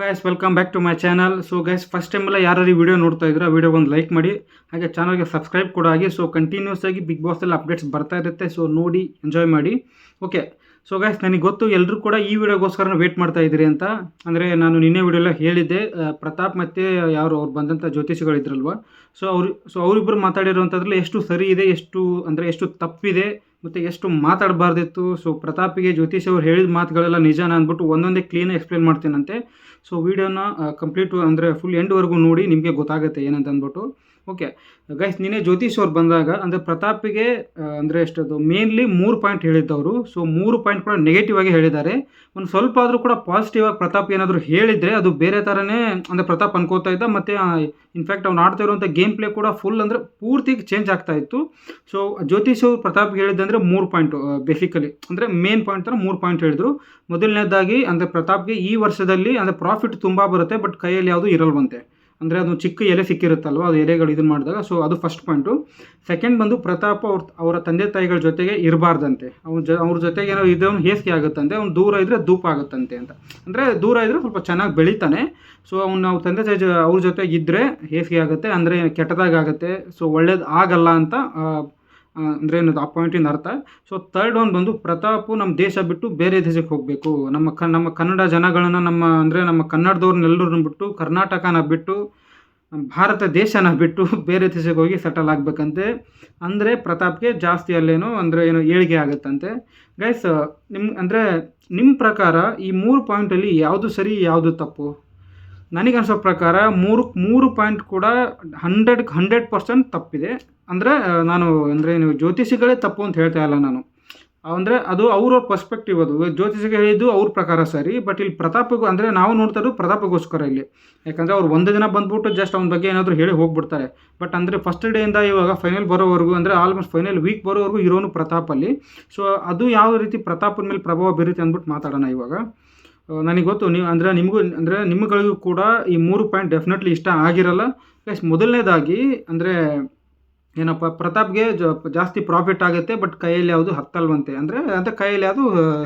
Guys welcome back to my channel so guys first time ಎಲ್ಲ ಯಾರು ಈ video ನೋಡ್ತಾ ಇದ್ರೆ ಆ ವಿಡಿಯೋ ಒಂದು ಲೈಕ್ ಮಾಡಿ. ಹಾಗೆ ಚಾನಲ್ಗೆ ಸಬ್ಸ್ಕ್ರೈಬ್ ಕೂಡ ಆಗಿ. ಸೊ ಕಂಟಿನ್ಯೂಸ್ ಆಗಿ ಬಿಗ್ ಬಾಸಲ್ಲಿ ಅಪ್ಡೇಟ್ಸ್ ಬರ್ತಾ ಇರುತ್ತೆ. ಸೊ ನೋಡಿ ಎಂಜಾಯ್ ಮಾಡಿ. ಓಕೆ ಸೊ ಗೈಸ್ ನನಗೆ ಗೊತ್ತು ಎಲ್ಲರೂ ಕೂಡ ಈ ವಿಡಿಯೋಗೋಸ್ಕರ ವೇಟ್ ಮಾಡ್ತಾ ಇದ್ದೀರಿ ಅಂತ. ಅಂದರೆ ನಾನು ನಿನ್ನೆ ವಿಡಿಯೋಲ್ಲ ಹೇಳಿದ್ದೆ. ಪ್ರತಾಪ್ ಮತ್ತು ಯಾರು ಅವ್ರು ಬಂದಂಥ ಜ್ಯೋತಿಷಿಗಳಿದ್ರಲ್ವ ಸೊ ಅವರು ಸೊ ಅವರಿಬ್ಬರು ಮಾತಾಡಿರೋಂಥದ್ರಲ್ಲಿ ಎಷ್ಟು ಸರಿ ಇದೆ, ಎಷ್ಟು, ಅಂದರೆ ಎಷ್ಟು ತಪ್ಪಿದೆ ಮತ್ತು ಎಷ್ಟು ಮಾತಾಡಬಾರ್ದಿತ್ತು. ಸೊ ಪ್ರತಾಪಿಗೆ ಜ್ಯೋತಿಷ್ ಅವ್ರು ಹೇಳಿದ ಮಾತುಗಳೆಲ್ಲ ನಿಜಾನ ಅಂದ್ಬಿಟ್ಟು ಒಂದೊಂದೇ ಕ್ಲೀನಾಗಿ ಎಕ್ಸ್ಪ್ಲೇನ್ ಮಾಡ್ತೀನಂತೆ. ಸೊ ವಿಡಿಯೋನ ಕಂಪ್ಲೀಟ್ ಅಂದರೆ ಫುಲ್ ಎಂಡ್ವರೆಗೂ ನೋಡಿ ನಿಮಗೆ ಗೊತ್ತಾಗುತ್ತೆ ಏನಂತ ಅಂದ್ಬಿಟ್ಟು. ಓಕೆ ಗೈಸ್ ನಿನ್ನೆ ಜ್ಯೋತಿಷ್ ಅವ್ರು ಬಂದಾಗ, ಅಂದರೆ ಪ್ರತಾಪಿಗೆ ಅಂದರೆ ಎಷ್ಟದು ಮೇನ್ಲಿ ಮೂರು ಪಾಯಿಂಟ್ ಹೇಳಿದ್ದವರು. ಸೊ ಮೂರು ಪಾಯಿಂಟ್ ಕೂಡ ನೆಗೆಟಿವ್ ಆಗಿ ಹೇಳಿದ್ದಾರೆ. ಒಂದು ಸ್ವಲ್ಪ ಆದರೂ ಕೂಡ ಪಾಸಿಟಿವ್ ಆಗಿ ಪ್ರತಾಪ್ ಏನಾದರೂ ಹೇಳಿದರೆ, ಅದು ಬೇರೆ ಥರನೇ ಅಂದರೆ ಪ್ರತಾಪ್ ಅನ್ಕೋತಾ ಇದ್ದ. ಮತ್ತು ಇನ್ಫ್ಯಾಕ್ಟ್ ಅವ್ನು ಆಡ್ತಾ ಇರುವಂಥ ಗೇಮ್ ಪ್ಲೇ ಕೂಡ ಫುಲ್ ಅಂದರೆ ಪೂರ್ತಿ ಚೇಂಜ್ ಆಗ್ತಾ ಇತ್ತು. ಸೊ ಜ್ಯೋತಿಷ್ ಅವರು ಪ್ರತಾಪ್ಗೆ ಹೇಳಿದ್ದಂದರೆ ಮೂರು ಪಾಯಿಂಟು ಬೇಸಿಕಲಿ ಅಂದರೆ ಮೇನ್ ಪಾಯಿಂಟ್ ಥರ ಮೂರು ಪಾಯಿಂಟ್ ಹೇಳಿದರು. ಮೊದಲನೇದಾಗಿ, ಅಂದರೆ ಪ್ರತಾಪ್ಗೆ ಈ ವರ್ಷದಲ್ಲಿ, ಅಂದರೆ ಪ್ರಾಫಿಟ್ ತುಂಬ ಬರುತ್ತೆ ಬಟ್ ಕೈಯಲ್ಲಿ ಯಾವುದು ಇರಲ್ವಂತೆ. ಅಂದರೆ ಅದು ಚಿಕ್ಕ ಎಲೆ ಸಿಕ್ಕಿರುತ್ತಲ್ವ, ಅದು ಎಲೆಗಳು ಇದನ್ನು ಮಾಡಿದಾಗ. ಸೊ ಅದು ಫಸ್ಟ್ ಪಾಯಿಂಟು ಸೆಕೆಂಡ್ ಬಂದು ಪ್ರತಾಪ ಅವ್ರ, ಅವರ ತಂದೆ ತಾಯಿಗಳ ಜೊತೆಗೆ ಇರಬಾರ್ದಂತೆ. ಅವ್ನ ಜೊ, ಅವ್ರ ಜೊತೆಗೆ ಏನೋ ಇದೊಂದು ಹೇಸಿಗೆ ಆಗುತ್ತಂತೆ, ಅವ್ನು ದೂರ ಇದ್ದರೆ ಧೂಪ ಆಗುತ್ತಂತೆ ಅಂತ. ಅಂದರೆ ದೂರ ಇದ್ದರೆ ಸ್ವಲ್ಪ ಚೆನ್ನಾಗಿ ಬೆಳಿತಾನೆ. ಸೊ ಅವ್ನು ನಾವು ತಂದೆ ತಾಯಿ ಅವ್ರ ಜೊತೆಗಿದ್ದರೆ ಹೇಸಿಗೆ ಆಗುತ್ತೆ, ಅಂದರೆ ಕೆಟ್ಟದಾಗುತ್ತೆ ಸೊ ಒಳ್ಳೇದು ಆಗಲ್ಲ ಅಂತ ಅಂದ್ರೆ ಏನದು ಆ ಅರ್ಥ? ಸೊ ಥರ್ಡ್ ಒನ್ ಬಂದು ಪ್ರತಾಪು ನಮ್ಮ ದೇಶ ಬಿಟ್ಟು ಬೇರೆ ದೇಶಕ್ಕೆ ಹೋಗಬೇಕು. ನಮ್ಮ ಕ, ನಮ್ಮ ಕನ್ನಡ ಜನಗಳನ್ನು ನಮ್ಮ, ಅಂದರೆ ನಮ್ಮ ಕನ್ನಡದವ್ರನ್ನೆಲ್ಲರನ್ನ ಬಿಟ್ಟು, ಕರ್ನಾಟಕನ ಬಿಟ್ಟು, ಭಾರತ ದೇಶನ ಬಿಟ್ಟು ಬೇರೆ ದೇಶಕ್ಕೆ ಹೋಗಿ ಸೆಟಲ್ ಆಗಬೇಕಂತೆ. ಅಂದರೆ ಪ್ರತಾಪ್ಗೆ ಜಾಸ್ತಿ ಅಲ್ಲೇನೋ, ಅಂದರೆ ಏನು ಏಳಿಗೆ ಆಗುತ್ತಂತೆ. ಗೈಸ್ ನಿಮ್ಮ ಅಂದರೆ ನಿಮ್ಮ ಪ್ರಕಾರ ಈ ಮೂರು ಪಾಯಿಂಟಲ್ಲಿ ಯಾವುದು ಸರಿ, ಯಾವುದು ತಪ್ಪು? ನನಗೆ ಅನ್ಸೋ ಪ್ರಕಾರ ಮೂರು ಮೂರು ಪಾಯಿಂಟ್ ಕೂಡ ಹಂಡ್ರೆಡ್ ಹಂಡ್ರೆಡ್ ಪರ್ಸೆಂಟ್ ತಪ್ಪಿದೆ. ಅಂದರೆ ನಾನು, ಅಂದರೆ ನೀವು ಜ್ಯೋತಿಷಿಗಳೇ ತಪ್ಪು ಅಂತ ಹೇಳ್ತಾ ಇಲ್ಲ ನಾನು. ಅಂದರೆ ಅದು ಅವರ ಪರ್ಸ್ಪೆಕ್ಟಿವ್ ಅದು. ಜ್ಯೋತಿಷಿಗೆ ಹೇಳಿದ್ದು ಅವ್ರ ಪ್ರಕಾರ ಸರಿ ಬಟ್ ಇಲ್ಲಿ ಪ್ರತಾಪಗೂ, ಅಂದರೆ ನಾವು ನೋಡ್ತಾ ಇರೋದು ಪ್ರತಾಪಗೋಸ್ಕರ ಇಲ್ಲಿ. ಯಾಕಂದರೆ ಅವ್ರು ಒಂದು ದಿನ ಬಂದ್ಬಿಟ್ಟು ಜಸ್ಟ್ ಅವ್ನ ಬಗ್ಗೆ ಏನಾದರೂ ಹೇಳಿ ಹೋಗ್ಬಿಡ್ತಾರೆ. ಬಟ್ ಅಂದರೆ ಫಸ್ಟ್ ಡೇಯಿಂದ ಇವಾಗ ಫೈನಲ್ ಬರೋವರೆಗೂ, ಅಂದರೆ ಆಲ್ಮೋಸ್ಟ್ ಫೈನಲ್ ವೀಕ್ ಬರೋವರೆಗೂ ಇರೋನು ಪ್ರತಾಪಲ್ಲಿ. ಸೊ ಅದು ಯಾವ ರೀತಿ ಪ್ರತಾಪದ ಮೇಲೆ ಪ್ರಭಾವ ಬೀರುತ್ತೆ ಅಂದ್ಬಿಟ್ಟು ಮಾತಾಡೋಣ ಇವಾಗ. ನನಗೆ ಗೊತ್ತು, ನೀವು ಅಂದರೆ ನಿಮಗೂ, ಅಂದರೆ ನಿಮ್ಗಳಿಗೂ ಕೂಡ ಈ ಮೂರು ಪಾಯಿಂಟ್ ಡೆಫಿನೆಟ್ಲಿ ಇಷ್ಟ ಆಗಿರಲ್ಲ. ಪ್ಲಸ್ ಮೊದಲನೇದಾಗಿ ಅಂದರೆ ಏನಪ್ಪ, ಪ್ರತಾಪ್ಗೆ ಜಾಸ್ತಿ ಪ್ರಾಫಿಟ್ ಆಗುತ್ತೆ ಬಟ್ ಕೈಯಲ್ಲಿ ಯಾವುದು ಹತ್ತಲ್ವಂತೆ. ಅಂದರೆ ಅಂತ ಕೈಯಲ್ಲಿ ಯಾವುದು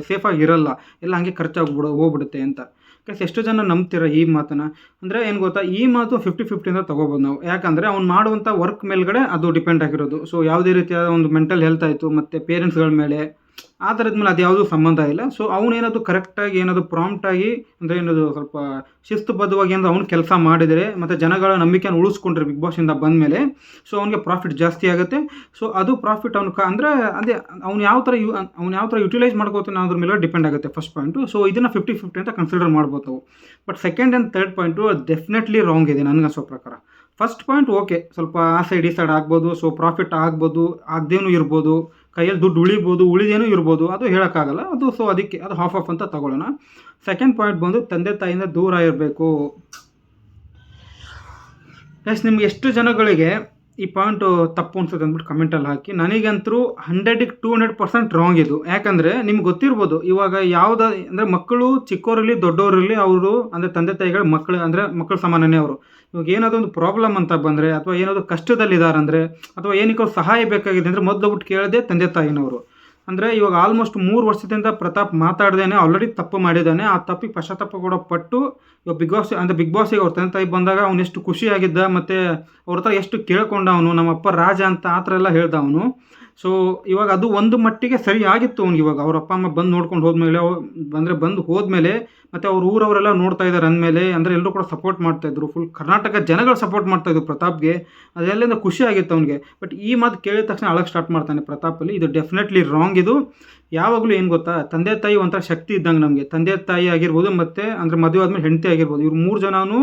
ಸೇಫಾಗಿ ಇರಲ್ಲ. ಎಲ್ಲ ಹಂಗೆ ಖರ್ಚಾಗ್ಬಿಡು, ಹೋಗ್ಬಿಡುತ್ತೆ ಅಂತ. ಪ್ಲಸ್ ಎಷ್ಟು ಜನ ನಂಬ್ತೀರ ಈ ಮಾತನ್ನು. ಅಂದರೆ ಏನು ಗೊತ್ತಾ, ಈ ಮಾತು ಫಿಫ್ಟಿ ಫಿಫ್ಟಿಯಿಂದ ತೊಗೋಬೋದು ನಾವು. ಯಾಕಂದರೆ ಅವ್ನು ಮಾಡುವಂಥ ವರ್ಕ್ ಮೇಲ್ಗಡೆ ಅದು ಡಿಪೆಂಡ್ ಆಗಿರೋದು. ಸೊ ಯಾವುದೇ ರೀತಿಯಾದ ಒಂದು ಮೆಂಟಲ್ ಹೆಲ್ತ್ ಆಯಿತು, ಮತ್ತು ಪೇರೆಂಟ್ಸ್ಗಳ ಮೇಲೆ ಆ ಥರದ ಮೇಲೆ ಅದು ಸಂಬಂಧ ಇಲ್ಲ. ಸೊ ಅವನೇನದು ಕರೆಕ್ಟಾಗಿ ಏನದು ಪ್ರಾಂಪ್ಟಾಗಿ ಅಂದರೆ ಏನದು ಸ್ವಲ್ಪ ಶಿಸ್ತುಬದ್ಧವಾಗಿ ಏನದು ಅವ್ನು ಕೆಲಸ ಮಾಡಿದರೆ ಮತ್ತು ಜನಗಳ ನಂಬಿಕೆಯನ್ನು ಉಳಿಸ್ಕೊಂಡ್ರೆ ಬಿಗ್ ಬಾಸಿಂದ ಬಂದ ಮೇಲೆ ಸೊ ಅವನಿಗೆ ಪ್ರಾಫಿಟ್ ಜಾಸ್ತಿ ಆಗುತ್ತೆ. ಸೊ ಅದು ಪ್ರಾಫಿಟ್ ಅವ್ನು ಕ, ಅಂದರೆ, ಅದೇ, ಅವ್ನು ಯಾವ ಥರ ಯು, ಅವ್ನು ಯಾವ ಥರ ಯುಟಿಲೈಸ್ ಮಾಡ್ಕೋತಾನೆ ಅದ್ರ ಮೇಲೆ ಡಿಪೆಂಡ್ ಆಗುತ್ತೆ ಫಸ್ಟ್ ಪಾಯಿಂಟು ಸೊ ಇದನ್ನು ಫಿಫ್ಟಿ ಫಿಫ್ಟಿ ಅಂತ ಕನ್ಸಿಡರ್ ಮಾಡ್ಬೋದು ನಾವು but second and third point definitely wrong ಇದೆ ನನಗೆ ಅನ್ಸೋ ಪ್ರಕಾರ. ಫಸ್ಟ್ ಪಾಯಿಂಟ್ ಓಕೆ ಸ್ವಲ್ಪ ಆ ಸೈಡ್ ಈ ಸೈಡ್ ಆಗ್ಬೋದು ಸೊ ಪ್ರಾಫಿಟ್ ಆಗ್ಬೋದು, ಆಗದೇನು ಇರ್ಬೋದು. ಕೈಯಲ್ಲಿ ದುಡ್ಡು ಉಳಿಬೋದು, ಉಳಿದೇನೂ ಇರ್ಬೋದು, ಅದು ಹೇಳೋಕ್ಕಾಗಲ್ಲ. ಅದು ಸೊ ಅದಕ್ಕೆ, ಅದು ಹಾಫ್ ಆಫ್ ಅಂತ ತಗೊಳ್ಳೋಣ. ಸೆಕೆಂಡ್ ಪಾಯಿಂಟ್ ಬಂದು ತಂದೆ ತಾಯಿಯಿಂದ ದೂರ ಇರಬೇಕು. ಎಸ್ ನಿಮ್ಗೆ ಎಷ್ಟು ಜನಗಳಿಗೆ ಈ ಪಾಯಿಂಟು ತಪ್ಪು ಅನ್ಸುತ್ತೆ ಅಂದ್ಬಿಟ್ಟು ಕಮೆಂಟಲ್ಲಿ ಹಾಕಿ. ನನಗಂತೂ ಹಂಡ್ರೆಡಿಗೆ ಟೂ ಹಂಡ್ರೆಡ್ ಪರ್ಸೆಂಟ್ ರಾಂಗ್ ಇದು. ಯಾಕಂದರೆ ನಿಮ್ಗೆ ಗೊತ್ತಿರ್ಬೋದು, ಇವಾಗ ಯಾವುದ ಅಂದರೆ ಮಕ್ಕಳು ಚಿಕ್ಕವರಲ್ಲಿ ದೊಡ್ಡವರಲ್ಲಿ ಅವರು ಅಂದರೆ ತಂದೆ ತಾಯಿಗಳು ಮಕ್ಕಳು ಅಂದರೆ ಮಕ್ಕಳ ಸಮಾನನೇ ಅವರು. ಇವಾಗ ಏನಾದರೂ ಒಂದು ಪ್ರಾಬ್ಲಮ್ ಅಂತ ಬಂದರೆ, ಅಥವಾ ಏನಾದರೂ ಕಷ್ಟದಲ್ಲಿದ್ದಾರೆ ಅಂದರೆ, ಅಥವಾ ಏನಕ್ಕೋ ಸಹಾಯ ಬೇಕಾಗಿದೆ ಅಂದರೆ ಮೊದಲು ಬಿಟ್ಟು ಕೇಳದೆ ತಂದೆ ತಾಯಿನವರು. ಅಂದರೆ ಇವಾಗ ಆಲ್ಮೋಸ್ಟ್ ಮೂರು ವರ್ಷದಿಂದ ಪ್ರತಾಪ್ ಮಾತಾಡ್ದೇನೆ ಆಲ್ರೆಡಿ ತಪ್ಪು ಮಾಡಿದ್ದಾನೆ. ಆ ತಪ್ಪಿಗೆ ಪಶ್ಚಾತ್ತಾಪ ಕೂಡ ಪಟ್ಟು, ಇವಾಗ ಬಿಗ್ ಬಾಸ್ ಅಂದರೆ ಬಿಗ್ ಬಾಸಿಗೆ ಅವ್ರ ತಂದೆ ತಾಯಿ ಬಂದಾಗ ಅವನು ಎಷ್ಟು ಖುಷಿಯಾಗಿದ್ದ, ಮತ್ತು ಅವ್ರ ಹತ್ರ ಎಷ್ಟು ಕೇಳ್ಕೊಂಡ ಅವನು, ನಮ್ಮಪ್ಪ ರಾಜ ಅಂತ ಆ ಥರ ಎಲ್ಲ ಹೇಳ್ದ ಅವನು. ಸೊ ಇವಾಗ ಅದು ಒಂದು ಮಟ್ಟಿಗೆ ಸರಿ ಆಗಿತ್ತು ಅವ್ನಿಗೆ ಇವಾಗ. ಅವ್ರ ಅಪ್ಪ ಅಮ್ಮ ಬಂದು ನೋಡ್ಕೊಂಡು ಹೋದ್ಮೇಲೆ ಅಂದರೆ ಬಂದು ಹೋದ್ಮೇಲೆ ಮತ್ತು ಅವ್ರ ಊರವರೆಲ್ಲ ನೋಡ್ತಾ ಇದ್ದಾರೆ ಅಂದಮೇಲೆ, ಅಂದರೆ ಎಲ್ಲರೂ ಕೂಡ ಸಪೋರ್ಟ್ ಮಾಡ್ತಾಯಿದ್ರು ಫುಲ್ ಕರ್ನಾಟಕ ಜನಗಳು ಸಪೋರ್ಟ್ ಮಾಡ್ತಾಯಿದ್ರು ಪ್ರತಾಪ್ಗೆ. ಅದೆಲ್ಲಿಂದ ಖುಷಿ ಆಗಿತ್ತು ಅವನಿಗೆ. ಬಟ್ ಈ ಮಾತು ಕೇಳಿದ ತಕ್ಷಣ ಅಳಕ್ಕೆ ಸ್ಟಾರ್ಟ್ ಮಾಡ್ತಾನೆ ಪ್ರತಾಪಲ್ಲಿ ಇದು ಡೆಫಿನೆಟ್ಲಿ ರಾಂಗ್ ಇದು. ಯಾವಾಗಲೂ ಏನು ಗೊತ್ತಾ? ತಂದೆ ತಾಯಿ ಒಂಥರ ಶಕ್ತಿ ಇದ್ದಂಗೆ ನಮಗೆ. ತಂದೆ ತಾಯಿ ಆಗಿರ್ಬೋದು ಮತ್ತು, ಅಂದರೆ ಮದುವೆ ಆದಮೇಲೆ ಹೆಂಡತಿ ಆಗಿರ್ಬೋದು. ಇವ್ರು ಮೂರು ಜನನೂ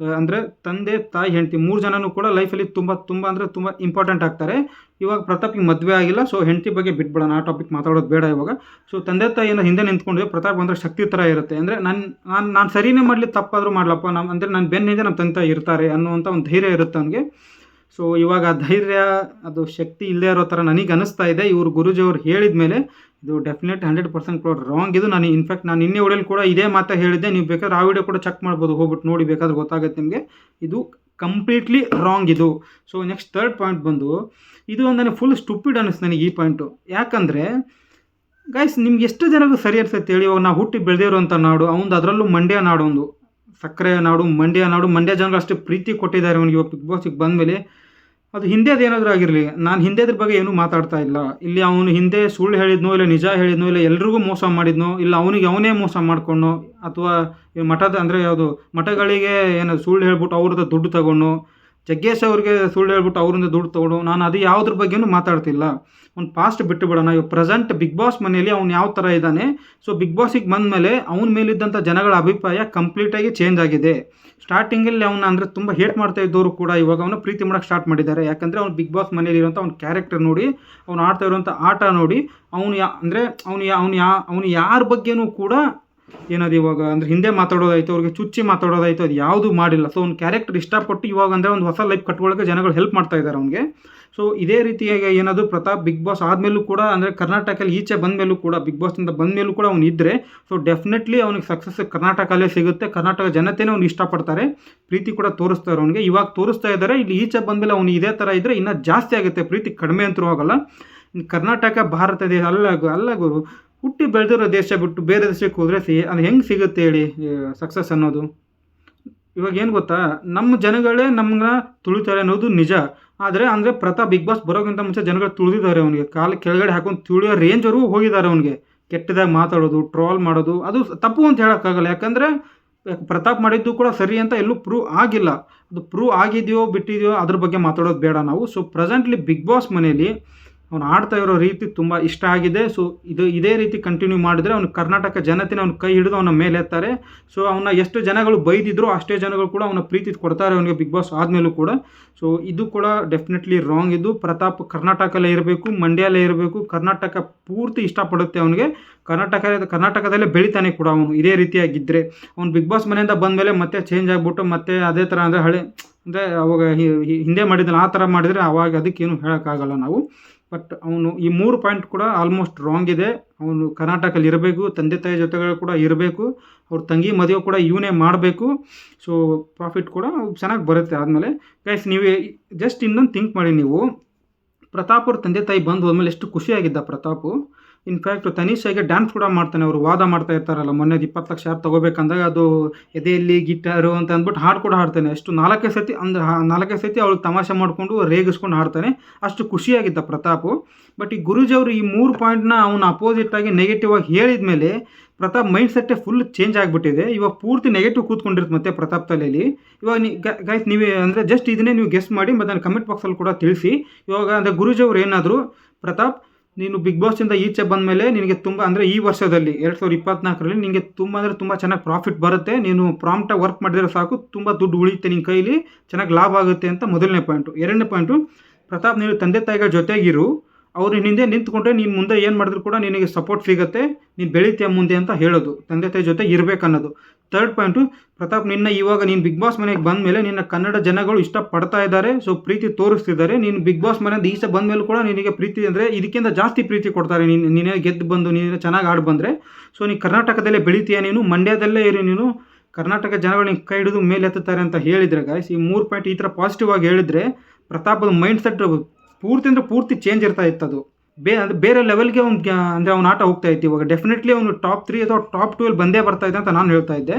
ಅಂದರೆ ತಂದೆ, ತಾಯಿ, ಹೆಂಡತಿ ಮೂರು ಜನನೂ ಕೂಡ ಲೈಫಲ್ಲಿ ತುಂಬ ತುಂಬ ಅಂದರೆ ತುಂಬ ಇಂಪಾರ್ಟೆಂಟ್ ಆಗ್ತಾರೆ. ಇವಾಗ ಪ್ರತಾಪಿಗೆ ಮದುವೆ ಆಗಿಲ್ಲ ಸೊ ಹೆಂಡತಿ ಬಗ್ಗೆ ಬಿಟ್ಬಿಡೋಣ, ಆ ಟಾಪಿಕ್ ಮಾತಾಡೋದು ಬೇಡ ಇವಾಗ. ಸೊ ತಂದೆ ತಾಯಿಯಿಂದ ಹಿಂದೆ ನಿಂತ್ಕೊಂಡ್ರೆ ಪ್ರತಾಪ್ ಅಂದರೆ ಶಕ್ತಿ ಥರ ಇರುತ್ತೆ. ಅಂದರೆ ನಾನು ನಾನು ನಾನು ಸರಿನೇ ಮಾಡಲಿ, ತಪ್ಪಾದರೂ ಮಾಡಲಪ್ಪ. ನಮ್ಮ ಅಂದರೆ ನನ್ನ ಬೆನ್ನಿಂದ ನಮ್ಮ ತಂದೆ ತಾಯಿ ಇರ್ತಾರೆ ಅನ್ನುವಂಥ ಒಂದು ಧೈರ್ಯ ಇರುತ್ತೆ ಅವನಿಗೆ. ಸೊ ಇವಾಗ ಆ ಧೈರ್ಯ, ಅದು ಶಕ್ತಿ ಇಲ್ಲದೆ ಇರೋ ಥರ ನನಗೆ ಅನಿಸ್ತಾ ಇದೆ. ಇವರು ಗುರುಜಿ ಅವ್ರು ಹೇಳಿದ ಮೇಲೆ ಇದು ಡೆಫಿನೆಟ್ ಹಂಡ್ರೆಡ್ ಪರ್ಸೆಂಟ್ ಕೂಡ ರಾಂಗ್ ಇದು. ನಾನು ಇನ್ಫ್ಯಾಕ್ಟ್ ನಾನು ನಿನ್ನೆ ವಿಡಿಯೋಲಿ ಕೂಡ ಇದೇ ಮಾತಾ ಹೇಳಿದ್ದೆ. ನೀವು ಬೇಕಾದ್ರೆ ಆ ವಿಡಿಯೋ ಕೂಡ ಚೆಕ್ ಮಾಡ್ಬೋದು. ಹೋಗ್ಬಿಟ್ಟು ನೋಡಿ, ಬೇಕಾದ್ರೆ ಗೊತ್ತಾಗುತ್ತೆ ನಿಮಗೆ. ಇದು ಕಂಪ್ಲೀಟ್ಲಿ ರಾಂಗ್ ಇದು. ಸೊ ನೆಕ್ಸ್ಟ್ ಥರ್ಡ್ ಪಾಯಿಂಟ್ ಬಂದು, ಇದು ಒಂದು ಫುಲ್ ಸ್ಟುಪಿಡ್ ಅನ್ನಿಸ್ತು ನನಗೆ ಈ ಪಾಯಿಂಟು ಯಾಕಂದರೆ ಗಾಯ್ಸ್ ನಿಮ್ಗೆ ಎಷ್ಟು ಜನಗೂ ಸರಿ ಅನ್ಸುತ್ತೆ ಹೇಳಿ, ಇವಾಗ ನಾವು ಹುಟ್ಟಿ ಬೆಳೆದಿರೋಂಥ ನಾಡು ಅವನು ಅದರಲ್ಲೂ ಮಂಡ್ಯ ನಾಡು ಒಂದು. ಸಕ್ಕರೆ ನಾಡು, ಮಂಡ್ಯ ನಾಡು, ಮಂಡ್ಯ ಜನಗಳು ಅಷ್ಟೇ ಪ್ರೀತಿ ಕೊಟ್ಟಿದ್ದಾರೆ. ಅವನಿಗೆ ಇವಾಗ ಬಿಗ್ ಬಾಸಿಗೆ ಬಂದಮೇಲೆ ಅದು ಹಿಂದೆದು ಏನಾದರೂ ಆಗಿರಲಿ, ನಾನು ಹಿಂದೆದ್ರ ಬಗ್ಗೆ ಏನೂ ಮಾತಾಡ್ತಾ ಇಲ್ಲ. ಇಲ್ಲಿ ಅವನು ಹಿಂದೆ ಸುಳ್ಳು ಹೇಳಿದ್ನೋ ಇಲ್ಲ ನಿಜ ಹೇಳಿದ್ನೋ ಇಲ್ಲ ಎಲ್ರಿಗೂ ಮೋಸ ಮಾಡಿದ್ನೋ ಇಲ್ಲ ಅವನಿಗೆ ಅವನೇ ಮೋಸ ಮಾಡ್ಕೊಂಡು ಅಥವಾ ಮಠದ ಅಂದರೆ ಯಾವುದು ಮಠಗಳಿಗೆ ಏನು ಸುಳ್ಳು ಹೇಳ್ಬಿಟ್ಟು ಅವ್ರದ್ದು ದುಡ್ಡು ತಗೊಂಡು ಜಗ್ಗೇಶ್ ಅವ್ರಿಗೆ ಸುಳ್ಳು ಹೇಳ್ಬಿಟ್ಟು ಅವರಿಂದ ದುಡ್ಡು ತಗೊಂಡು ನಾನು ಅದು ಯಾವುದ್ರ ಬಗ್ಗೆನೂ ಮಾತಾಡ್ತಿಲ್ಲ. ಒಂದು ಪಾಸ್ಟ್ ಬಿಟ್ಟು ಬಿಡೋಣ ಇವಾಗ ಪ್ರೆಸೆಂಟ್ ಬಿಗ್ ಬಾಸ್ ಮನೆಯಲ್ಲಿ ಅವ್ನು ಯಾವ ಥರ ಇದ್ದಾನೆ ಸೊ ಬಿಗ್ ಬಾಸಿಗೆ ಬಂದಮೇಲೆ ಅವನ ಮೇಲಿದ್ದಂಥ ಜನಗಳ ಅಭಿಪ್ರಾಯ ಕಂಪ್ಲೀಟಾಗಿ ಚೇಂಜ್ ಆಗಿದೆ. ಸ್ಟಾರ್ಟಿಂಗಲ್ಲಿ ಅವನ ಅಂದರೆ ತುಂಬ ಹೇಟ್ ಮಾಡ್ತಾ ಇದ್ದವರು ಕೂಡ ಇವಾಗ ಅವನು ಪ್ರೀತಿ ಮಾಡೋಕ್ಕೆ ಸ್ಟಾರ್ಟ್ ಮಾಡಿದ್ದಾರೆ. ಯಾಕಂದರೆ ಅವ್ನು ಬಿಗ್ ಬಾಸ್ ಮನೇಲಿ ಇರುವಂಥ ಅವ್ನ ಕ್ಯಾರೆಕ್ಟರ್ ನೋಡಿ, ಅವ್ನು ಆಡ್ತಾ ಇರುವಂಥ ಆಟ ನೋಡಿ, ಅವನು ಯಾ ಅಂದರೆ ಅವನು ಅವ್ನು ಯಾ ಅವನು ಯಾರ ಬಗ್ಗೆನೂ ಕೂಡ ಏನದು ಇವಾಗ ಅಂದರೆ ಹಿಂದೆ ಮಾತಾಡೋದಾಯಿತು, ಅವ್ರಿಗೆ ಚುಚ್ಚಿ ಮಾತಾಡೋದಾಯಿತು, ಅದು ಯಾವುದು ಮಾಡಿಲ್ಲ. ಸೊ ಅವ್ನ ಕ್ಯಾರೆಕ್ಟರ್ ಇಷ್ಟಪಟ್ಟು ಇವಾಗ ಅಂದರೆ ಒಂದು ಹೊಸ ಲೈಫ್ ಕಟ್ಕೊಳ್ಳೋಕೆ ಜನಗಳು ಹೆಲ್ಪ್ ಮಾಡ್ತಾ ಇದ್ದಾರೆ ಅವ್ನಿಗೆ. ಸೊ ಇದೇ ರೀತಿಯಾಗಿ ಏನದು ಪ್ರತಾಪ್ ಬಿಗ್ ಬಾಸ್ ಆದಮೇಲೂ ಕೂಡ, ಅಂದರೆ ಕರ್ನಾಟಕದಲ್ಲಿ ಈಚೆ ಬಂದಮೇಲೂ ಕೂಡ ಬಿಗ್ ಬಾಸ್ನಿಂದ ಬಂದಮೇಲೂ ಕೂಡ ಅವ್ನು ಇದ್ದರೆ ಸೊ ಡೆಫಿನೆಟ್ಲಿ ಅವ್ನಿಗೆ ಸಕ್ಸಸ್ ಕರ್ನಾಟಕಲ್ಲೇ ಸಿಗುತ್ತೆ. ಕರ್ನಾಟಕ ಜನತೆನೇ ಅವ್ನು ಇಷ್ಟಪಡ್ತಾರೆ. ಪ್ರೀತಿ ಕೂಡ ತೋರಿಸ್ತಾರೆ ಅವ್ನಿಗೆ ಇವಾಗ ತೋರಿಸ್ತಾ ಇದ್ದಾರೆ, ಇಲ್ಲಿ ಈಚೆ ಬಂದಮೇಲೆ ಅವ್ನು ಇದೇ ಥರ ಇದ್ದರೆ ಇನ್ನೂ ಜಾಸ್ತಿ ಆಗುತ್ತೆ. ಪ್ರೀತಿ ಕಡಿಮೆ ಅಂತೂ ಆಗಲ್ಲ. ಕರ್ನಾಟಕ, ಭಾರತ ದೇಶ, ಅಲ್ಲ ಅಲ್ಲ ಗುರು ಹುಟ್ಟಿ ಬೆಳೆದಿರೋ ದೇಶ ಬಿಟ್ಟು ಬೇರೆ ದೇಶಕ್ಕೆ ಹೋದರೆ ಸಿ, ಅದು ಹೆಂಗೆ ಸಿಗುತ್ತೆ ಹೇಳಿ ಸಕ್ಸಸ್ ಅನ್ನೋದು? ಇವಾಗ ಏನು ಗೊತ್ತಾ? ನಮ್ಮ ಜನಗಳೇ ನಮ್ಮನ್ನ ತುಳಿತಾರೆ ಅನ್ನೋದು ನಿಜ. ಆದರೆ ಅಂದರೆ ಪ್ರತಾಪ್ ಬಿಗ್ ಬಾಸ್ ಬರೋಕ್ಕಿಂತ ಮುಂಚೆ ಜನಗಳು ತುಳಿದಿದ್ದಾರೆ ಅವನಿಗೆ. ಕಾಲು ಕೆಳಗಡೆ ಹಾಕೊಂಡು ತುಳಿಯೋ ರೇಂಜ್ವರೆಗೂ ಹೋಗಿದ್ದಾರೆ ಅವನಿಗೆ. ಕೆಟ್ಟದಾಗಿ ಮಾತಾಡೋದು ಟ್ರೋಲ್ ಮಾಡೋದು, ಅದು ತಪ್ಪು ಅಂತ ಹೇಳೋಕ್ಕಾಗಲ್ಲ. ಯಾಕಂದರೆ ಪ್ರತಾಪ್ ಮಾಡಿದ್ದು ಕೂಡ ಸರಿ ಅಂತ ಎಲ್ಲೂ ಪ್ರೂವ್ ಆಗಿಲ್ಲ. ಅದು ಪ್ರೂವ್ ಆಗಿದೆಯೋ ಬಿಟ್ಟಿದೆಯೋ ಅದ್ರ ಬಗ್ಗೆ ಮಾತಾಡೋದು ಬೇಡ ನಾವು. ಸೊ ಪ್ರೆಸೆಂಟ್ಲಿ ಬಿಗ್ ಬಾಸ್ ಮನೆಯಲ್ಲಿ ಅವ್ನು ಆಡ್ತಾ ಇರೋ ರೀತಿ ತುಂಬ ಇಷ್ಟ ಆಗಿದೆ. ಸೊ ಇದು ಇದೇ ರೀತಿ ಕಂಟಿನ್ಯೂ ಮಾಡಿದ್ರೆ ಅವನು ಕರ್ನಾಟಕ ಜನತೆನ ಅವ್ನ ಕೈ ಹಿಡಿದು ಅವನ ಮೇಲೆ ಎತ್ತಾರೆ. ಸೊ ಅವನ ಎಷ್ಟು ಜನಗಳು ಬೈದಿದ್ರು ಅಷ್ಟೇ ಜನಗಳು ಕೂಡ ಅವನ ಪ್ರೀತಿ ಕೊಡ್ತಾರೆ ಅವನಿಗೆ ಬಿಗ್ ಬಾಸ್ ಆದಮೇಲೂ ಕೂಡ. ಸೊ ಇದು ಕೂಡ ಡೆಫಿನೆಟ್ಲಿ ರಾಂಗ್ ಇದು ಪ್ರತಾಪ್ ಕರ್ನಾಟಕಲ್ಲೇ ಇರಬೇಕು, ಮಂಡ್ಯಲ್ಲೇ ಇರಬೇಕು. ಕರ್ನಾಟಕ ಪೂರ್ತಿ ಇಷ್ಟಪಡುತ್ತೆ ಅವನಿಗೆ. ಕರ್ನಾಟಕ ಕರ್ನಾಟಕದಲ್ಲೇ ಬೆಳಿತಾನೆ ಕೂಡ ಅವನು ಇದೇ ರೀತಿಯಾಗಿದ್ದರೆ ಅವ್ನು ಬಿಗ್ ಬಾಸ್ ಮನೆಯಿಂದ ಬಂದಮೇಲೆ ಮತ್ತೆ ಚೇಂಜ್ ಆಗಿಬಿಟ್ಟು ಮತ್ತೆ ಅದೇ ಥರ ಅಂದರೆ ಹಳೆ, ಅಂದರೆ ಅವಾಗ ಹಿಂದೆ ಮಾಡಿದ್ದಾನೆ ಆ ಥರ ಮಾಡಿದರೆ ಅವಾಗ ಅದಕ್ಕೇನು ಹೇಳೋಕ್ಕಾಗಲ್ಲ ನಾವು. ಬಟ್ ಅವನು ಈ ಮೂರು ಪಾಯಿಂಟ್ ಕೂಡ ಆಲ್ಮೋಸ್ಟ್ ರಾಂಗ್ ಇದೆ. ಅವನು ಕರ್ನಾಟಕದಲ್ಲಿ ಇರಬೇಕು, ತಂದೆ ತಾಯಿ ಜೊತೆಗಳು ಕೂಡ ಇರಬೇಕು, ಅವ್ರ ತಂಗಿ ಮದುವೆ ಕೂಡ ಇವನೇ ಮಾಡಬೇಕು. ಸೊ ಪ್ರಾಫಿಟ್ ಕೂಡ ಚೆನ್ನಾಗಿ ಬರುತ್ತೆ ಆದಮೇಲೆ. ಗೈಸ್ ನೀವೇ ಜಸ್ಟ್ ಇನ್ನೊಂದು ಥಿಂಕ್ ಮಾಡಿ ನೀವು. ಪ್ರತಾಪ್ ಅವ್ರ ತಂದೆ ತಾಯಿ ಬಂದು ಹೋದ್ಮೇಲೆ ಎಷ್ಟು ಖುಷಿಯಾಗಿದ್ದ ಪ್ರತಾಪು? ಇನ್ಫ್ಯಾಕ್ಟ್ ಆಗಿ ಡ್ಯಾನ್ಸ್ ಕೂಡ ಮಾಡ್ತಾನೆ ಅವರು, ವಾದ ಮಾಡ್ತಾ ಇರ್ತಾರಲ್ಲ ಮೊನ್ನೆ ಇಪ್ಪತ್ತು ಲಕ್ಷ ಯಾರು ತೊಗೋಬೇಕಂದಾಗ ಅದು ಎದೆಯಲ್ಲಿ ಗಿಟಾರು ಅಂತ ಅಂದ್ಬಿಟ್ಟು ಹಾಡು ಕೂಡ ಹಾಡ್ತಾನೆ. ಅಷ್ಟು ನಾಲ್ಕೇ ಸತಿ ಅಂದ್ರೆ ನಾಲ್ಕೇ ಸತಿ ಅವಳು ತಮಾಷೆ ಮಾಡಿಕೊಂಡು ರೇಗಿಸ್ಕೊಂಡು ಹಾಡ್ತಾನೆ. ಅಷ್ಟು ಖುಷಿಯಾಗಿದ್ದ ಪ್ರತಾಪು. ಬಟ್ ಈ ಗುರುಜಿಯವರು ಈ ಮೂರು ಪಾಯಿಂಟ್ನ ಅವನ ಅಪೋಸಿಟ್ ಆಗಿ ನೆಗೆಟಿವ್ ಆಗಿ ಹೇಳಿದ ಮೇಲೆ ಪ್ರತಾಪ್ ಮೈಂಡ್ ಸೆಟ್ಟೇ ಫುಲ್ ಚೇಂಜ್ ಆಗಿಬಿಟ್ಟಿದೆ. ಇವಾಗ ಪೂರ್ತಿ ನೆಗೆಟಿವ್ ಕೂತ್ಕೊಂಡಿರುತ್ತೆ ಮತ್ತೆ ಪ್ರತಾಪ್ ತಲೆಯಲ್ಲಿ ಇವಾಗ ನೀ ಗೈಸ್ ನೀವೇ ಅಂದರೆ ಜಸ್ಟ್ ಇದನ್ನೇ ನೀವು ಗೆಸ್ ಮಾಡಿ, ಮತ್ತು ನಾನು ಕಮೆಂಟ್ ಬಾಕ್ಸಲ್ಲಿ ಕೂಡ ತಿಳಿಸಿ. ಇವಾಗ ಅಂದರೆ ಗುರುಜಿಯವರು ಏನಾದರೂ, ಪ್ರತಾಪ್ ನೀನು ಬಿಗ್ ಬಾಸಿಂದ ಈಚೆ ಬಂದಮೇಲೆ ನಿನಗೆ ತುಂಬ, ಅಂದರೆ ಈ ವರ್ಷದಲ್ಲಿ, ಎರಡು ಸಾವಿರದ ಇಪ್ಪತ್ನಾಲ್ಕರಲ್ಲಿ ನಿನಗೆ ತುಂಬ, ಅಂದರೆ ತುಂಬ ಚೆನ್ನಾಗಿ ಪ್ರಾಫಿಟ್ ಬರುತ್ತೆ. ನೀನು ಪ್ರಾಂಪ್ಟಾಗಿ ವರ್ಕ್ ಮಾಡಿದರೆ ಸಾಕು, ತುಂಬ ದುಡ್ಡು ಉಳಿಯುತ್ತೆ ನಿನ್ನ ಕೈಲಿ, ಚೆನ್ನಾಗಿ ಲಾಭ ಆಗುತ್ತೆ ಅಂತ ಮೊದಲನೇ ಪಾಯಿಂಟು ಎರಡನೇ ಪಾಯಿಂಟು ಪ್ರತಾಪ್ ನೀನು ತಂದೆ ತಾಯಿಗಳ ಜೊತೆಗಿರು, ಅವ್ರು ಹಿಂದೆ ನಿಂತ್ಕೊಂಡ್ರೆ ನೀನು ಮುಂದೆ ಏನು ಮಾಡಿದ್ರು ಕೂಡ ನಿನಗೆ ಸಪೋರ್ಟ್ ಸಿಗುತ್ತೆ, ನೀನು ಬೆಳೀತೀಯ ಮುಂದೆ ಅಂತ ಹೇಳೋದು. ತಂದೆ ತಾಯಿ ಜೊತೆ ಇರಬೇಕನ್ನೋದು. ಥರ್ಡ್ ಪಾಯಿಂಟು ಪ್ರತಾಪ್, ನಿನ್ನ ಇವಾಗ ನೀನು ಬಿಗ್ ಬಾಸ್ ಮನೆಗೆ ಬಂದ ಮೇಲೆ ನಿನ್ನ ಕನ್ನಡ ಜನಗಳು ಇಷ್ಟಪಡ್ತಾ ಇದ್ದಾರೆ. ಸೊ ಪ್ರೀತಿ ತೋರಿಸ್ತಿದ್ದಾರೆ. ನೀನು ಬಿಗ್ ಬಾಸ್ ಮನೆ ಈಚೆ ಬಂದ ಮೇಲೆ ಕೂಡ ನಿನಗೆ ಪ್ರೀತಿ ಅಂದರೆ ಇದಕ್ಕಿಂತ ಜಾಸ್ತಿ ಪ್ರೀತಿ ಕೊಡ್ತಾರೆ. ನೀನು, ನೀನೇ ಗೆದ್ದು ಬಂದು, ನೀನು ಚೆನ್ನಾಗಿ ಆಡಿ ಬಂದರೆ. ಸೊ ನೀನು ಕರ್ನಾಟಕದಲ್ಲೇ ಬೆಳಿತೀಯ ನೀನು? ಮಂಡ್ಯದಲ್ಲೇ ಇರು ನೀನು. ಕರ್ನಾಟಕ ಜನಗಳು ನಿನ್ನ ಕೈ ಹಿಡಿದು ಮೇಲೆ ಎತ್ತುತ್ತಾರೆ ಅಂತ ಹೇಳಿದ್ರೆ ಗಾಯ್ಸ್ ಈ ಮೂರು ಪಾಯಿಂಟ್ ಈ ಥರ ಪಾಸಿಟಿವ್ ಆಗಿ ಹೇಳಿದರೆ ಪ್ರತಾಪದ ಮೈಂಡ್ ಸೆಟ್ ಪೂರ್ತಿ ಅಂದರೆ ಪೂರ್ತಿ ಚೇಂಜ್ ಇರ್ತಾ ಅದು ಬೇ ಅಂದರೆ ಬೇರೆ ಲೆವೆಲ್ಗೆ ಅವ್ನು ಅಂದರೆ ಅವ್ನ ಆಟ ಹೋಗ್ತಾ ಇತ್ತು. ಇವಾಗ ಡೆಫಿನೆಟ್ಲಿ ಅವನು ಟಾಪ್ ತ್ರೀ ಅಥವಾ ಟಾಪ್ ಟು ಅಲ್ಲಿ ಬಂದೇ ಬರ್ತಾ ಇದೆ ಅಂತ ನಾನು ಹೇಳ್ತಾ ಇದ್ದೆ.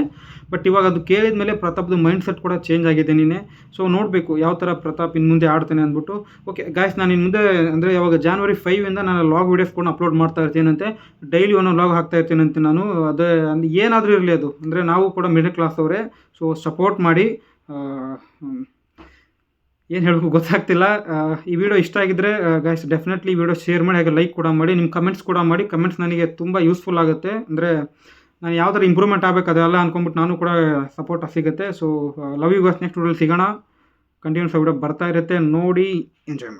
ಬಟ್ ಇವಾಗ ಅದು ಕೇಳಿದ ಮೇಲೆ ಪ್ರತಾಪ್ದು ಮೈಂಡ್ ಸೆಟ್ ಕೂಡ ಚೇಂಜ್ ಆಗಿದೆ ನೀನೆ. ಸೊ ನೋಡಬೇಕು ಯಾವ ಥರ ಪ್ರತಾಪ್ ಇನ್ನು ಮುಂದೆ ಆಡ್ತಾನೆ ಅಂದ್ಬಿಟ್ಟು. ಓಕೆ ಗಾಯ್ಸ್ ನಾನು ಇನ್ನು ಮುಂದೆ, ಅಂದರೆ ಯಾವಾಗ ಜಾನ್ವರಿ ಫೈವಿಂದ ನಾನು ಲಾಗ್ ವೀಡಿಯೋಸ್ ಕೂಡ ಅಪ್ಲೋಡ್ ಮಾಡ್ತಾ ಇರ್ತೀನಂತೆ ಡೈಲಿ ಒಂದು ಲಾಗ್ ಹಾಕ್ತಾ ಇರ್ತೀನಂತೆ ನಾನು. ಅದೇ ಏನಾದರೂ ಇರಲಿ ಅದು. ಅಂದರೆ ನಾವು ಕೂಡ ಮಿಡಲ್ ಕ್ಲಾಸ್ ಅವರೇ. ಸೊ ಸಪೋರ್ಟ್ ಮಾಡಿ ಏನು ಹೇಳಬೇಕು ಗೊತ್ತಾಗ್ತಿಲ್ಲ. ಈ ವಿಡಿಯೋ ಇಷ್ಟ ಆಗಿದ್ದರೆ ಗೈಸ್ ಡೆಫಿನೆಟ್ಲಿ ವಿಡಿಯೋ ಶೇರ್ ಮಾಡಿ, ಹಾಗೆ ಲೈಕ್ ಕೂಡ ಮಾಡಿ ನಿಮ್ಮ ಕಮೆಂಟ್ಸ್ ಕೂಡ ಮಾಡಿ. ಕಮೆಂಟ್ಸ್ ನನಗೆ ತುಂಬ ಯೂಸ್ಫುಲ್ ಆಗುತ್ತೆ. ಅಂದರೆ, ನಾನು ಯಾವ್ದಾರು ಇಂಪ್ರೂವ್ಮೆಂಟ್ ಆಗಬೇಕು, ಅದೆಲ್ಲ ಅಂದ್ಕೊಂಬಿಟ್ಟು ನಾನು ಕೂಡ ಸಪೋರ್ಟ್ ಸಿಗುತ್ತೆ. So love you guys next ವಿಡಿಯೋಲಿ ಸಿಗೋಣ. ಕಂಟಿನ್ಯೂಸ್ ವಿಡಿಯೋ ಬರ್ತಾ ಇರುತ್ತೆ. ನೋಡಿ ಎಂಜಾಯ್ ಮಾಡಿ.